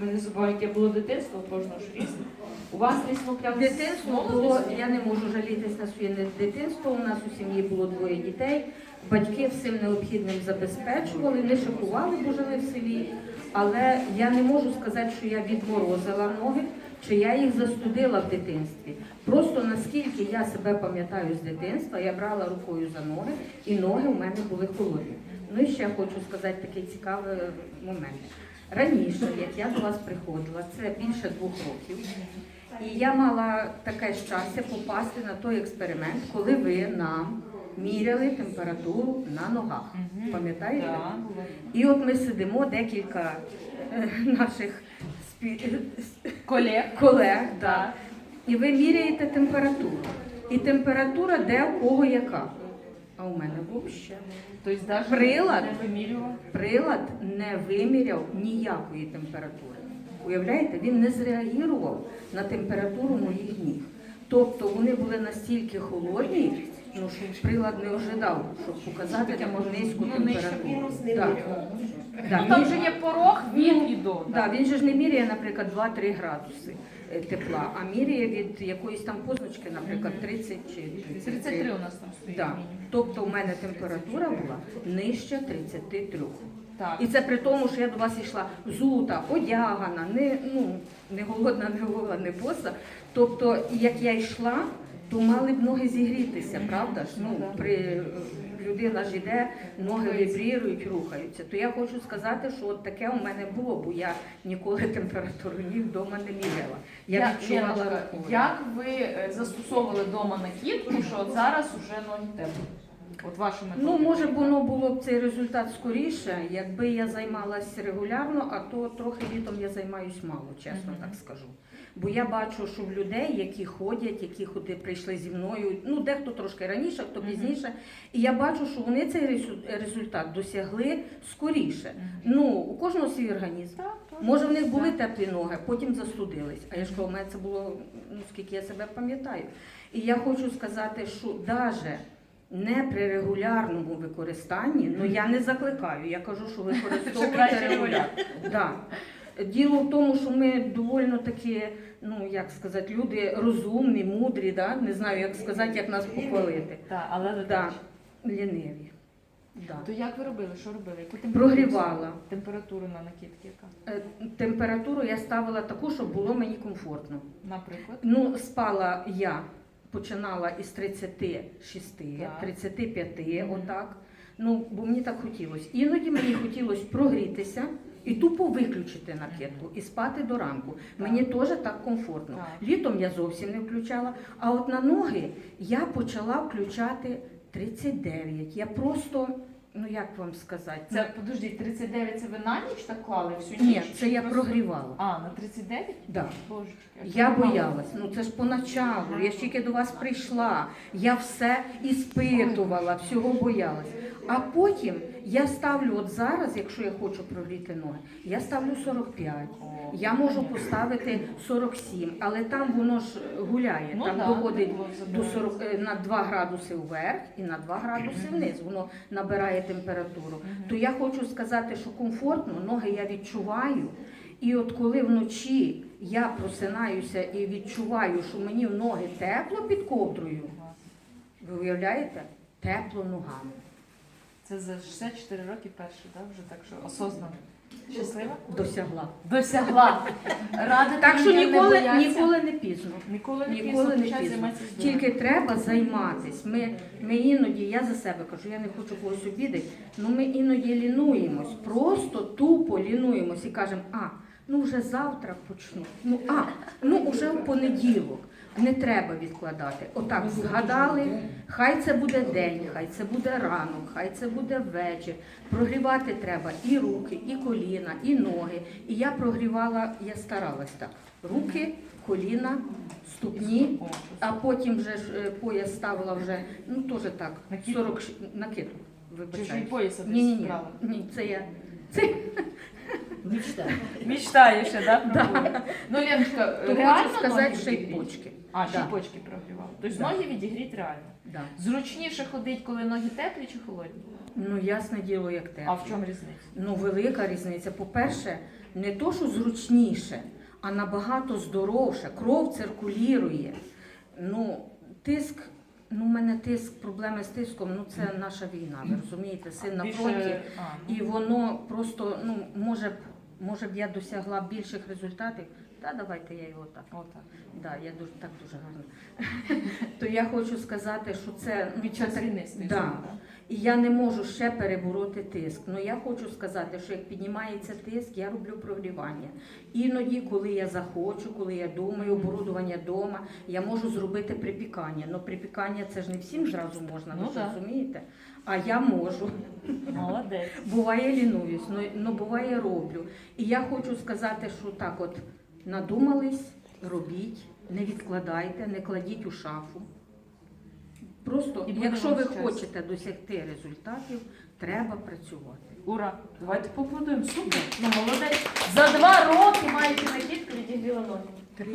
Ми не яке було дитинство, кожного ж різне. У вас рісно прям Дитинство було, я не можу жалітись на своє дитинство. У нас у сім'ї було двоє дітей. Батьки всім необхідним забезпечували, не шокували, бо жили в селі. Але я не можу сказати, що я відморозила ноги, чи я їх застудила в дитинстві. Просто наскільки я себе пам'ятаю з дитинства, я брала рукою за ноги, і ноги у мене були холодні. Ну і ще хочу сказати такий цікавий момент. Раніше, як я до вас приходила, це більше двох років. І я мала таке щастя попасти на той експеримент, коли ви нам міряли температуру на ногах. Пам'ятаєте? І от ми сидимо декілька е, наших спі- Колег. колег, да. І ви міряєте температуру. І температура де у кого яка. А у мене взагалі. Тобто навіть Прилад? не вимірював. Прилад не виміряв ніякої температури. Уявляєте, він не зреагував на температуру моїх ніг. Тобто вони були настільки холодні, ну, що прилад не ожидав, щоб показати низьку Ну, температуру. мінус не Так. Ну, там він- же є порог від і до. Да, він же ж не міряє, наприклад, 2-3 градуси тепла, а міряє від якоїсь там позначки, наприклад, 30 чи 33. 33 у нас там стоїть. Да. мінімум. Тобто у мене температура була нижче 33. Так. І це при тому, що я до вас йшла зута, одягана, не, ну, не голодна, не гола, не боса. Тобто, як я йшла, то мали б ноги зігрітися, правда ж? Ну, при, е, людина ж іде, ноги вібрірують, рухаються. То я хочу сказати, що от таке у мене було, бо я ніколи температуру ні вдома не міряла. Я Я- відчувала як ви е, застосовували вдома накидку, що от зараз уже ноги теплі? От ваша метода. Ну, може б воно було б цей результат скоріше, якби я займалася регулярно, а то трохи літом я займаюсь мало, чесно Мгм. так скажу. Бо я бачу, що в людей, які ходять, які ходи прийшли зі мною, ну дехто трошки раніше, хто пізніше, і я бачу, що вони цей результат досягли скоріше. Мгм. Ну, у кожного свій організм. Так. Може, в них були теплі ноги, потім застудились. А я ж кажу, у мене це було, ну скільки я себе пам'ятаю. І я хочу сказати, що навіть не при регулярному використанні, ну я не закликаю, я кажу, що використовуйте регулярно. Да. Діло в тому, що ми доволі такі, ну як сказати, люди розумні, мудрі, да? не знаю, як сказати, як нас похвалити. Так, але Да. Ліниві. Да. То як ви робили? Що робили? Яку температуру? Прогрівала. Температуру на накидки яка? Е, Температуру я ставила таку, щоб було мені комфортно. Наприклад. Ну, спала я, починала із 36, Так. 35, Мгм. отак. Ну, бо мені так хотілося. Іноді мені хотілося прогрітися і тупо виключити накидку і спати до ранку. Мені теж так комфортно. Так. Літом я зовсім не включала. А от на ноги я почала включати 39. Я просто, ну як вам сказати, Це, подождіть, 39 це ви на ніч так клали всю ні, це я Просто- прогрівала. А, на 39? Да. Божечки. Я боялась, ну це ж поначалу. Я ж тільки до вас прийшла, я все іспитувала, всього боялась. А потім я ставлю, от зараз, якщо я хочу прогріти ноги, я ставлю 45. Я можу поставити 47, але там воно ж гуляє, Ну там да, доходить до 40, е, на 2 градуси вверх і на 2 градуси вниз. Воно набирає температуру. То я хочу сказати, що комфортно, ноги я відчуваю. І от коли вночі я просинаюся і відчуваю, що мені в ноги тепло під ковдрою, ви уявляєте? Тепло ногами. Це за 64 роки перший, так? Вже так що осознано. Щаслива? Досягла. Досягла. Радити Так що ніколи, ніколи не пізно. Ніколи не Ніколи пізно не пізно. Тільки треба займатися. Ми, ми іноді, я за себе кажу, я не хочу когось обідати, але ми іноді лінуємось, просто тупо лінуємось і кажемо, а, ну вже завтра почну. Ну а, ну вже в понеділок. Не треба відкладати. Отак згадали, хай це буде день, хай це буде ранок, хай це буде вечір. Прогрівати треба і руки, і коліна, і ноги. І я прогрівала, я старалась так. Руки, коліна, ступні, а потім вже ж е, пояс ставила вже, ну теж так, Накидку? 40 ш- накидку. Чи ж і Вибачаю. пояса Ні, ні, ні, ні, це я. Це Мічтаю. Мечтаєш, ще, да? про Ну, Леночка, То реально хочу сказати, ноги ще й почки. А, ще й Да. почки. Тобто Да. ноги відігріть реально. Да. Зручніше ходить, коли ноги теплі чи холодні? Ну, ясне діло, як те. А в чому різниця? Ну, велика різниця. По-перше, не то, що зручніше, а набагато здоровше. Кров циркулює. Ну, тиск, ну, в мене тиск, проблеми з тиском, ну це наша війна. Ви розумієте, син на фронті. а, І воно просто, ну, може б, може б я досягла більших результатів. Та давайте я його так. Отак. Да, я дуже так дуже гарно. То я хочу сказати, що це ну, Під час да? І я не можу ще перебороти тиск. Ну я хочу сказати, що як піднімається тиск, я роблю прогрівання. Іноді, коли я захочу, коли я думаю, оборудування вдома, я можу зробити припікання. Ну припікання це ж не всім зразу можна, Ну ви розумієте? А я можу. Молодець. Буває лінуюсь, ну, ну буває роблю. І я хочу сказати, що так от надумались, робіть, не відкладайте, не кладіть у шафу. Просто, І якщо ви хочете досягти результатів, треба працювати. Ура! Давайте поаплодуємо. Супер. Ну, молодець. За два роки маєте накидку відігріла ноги.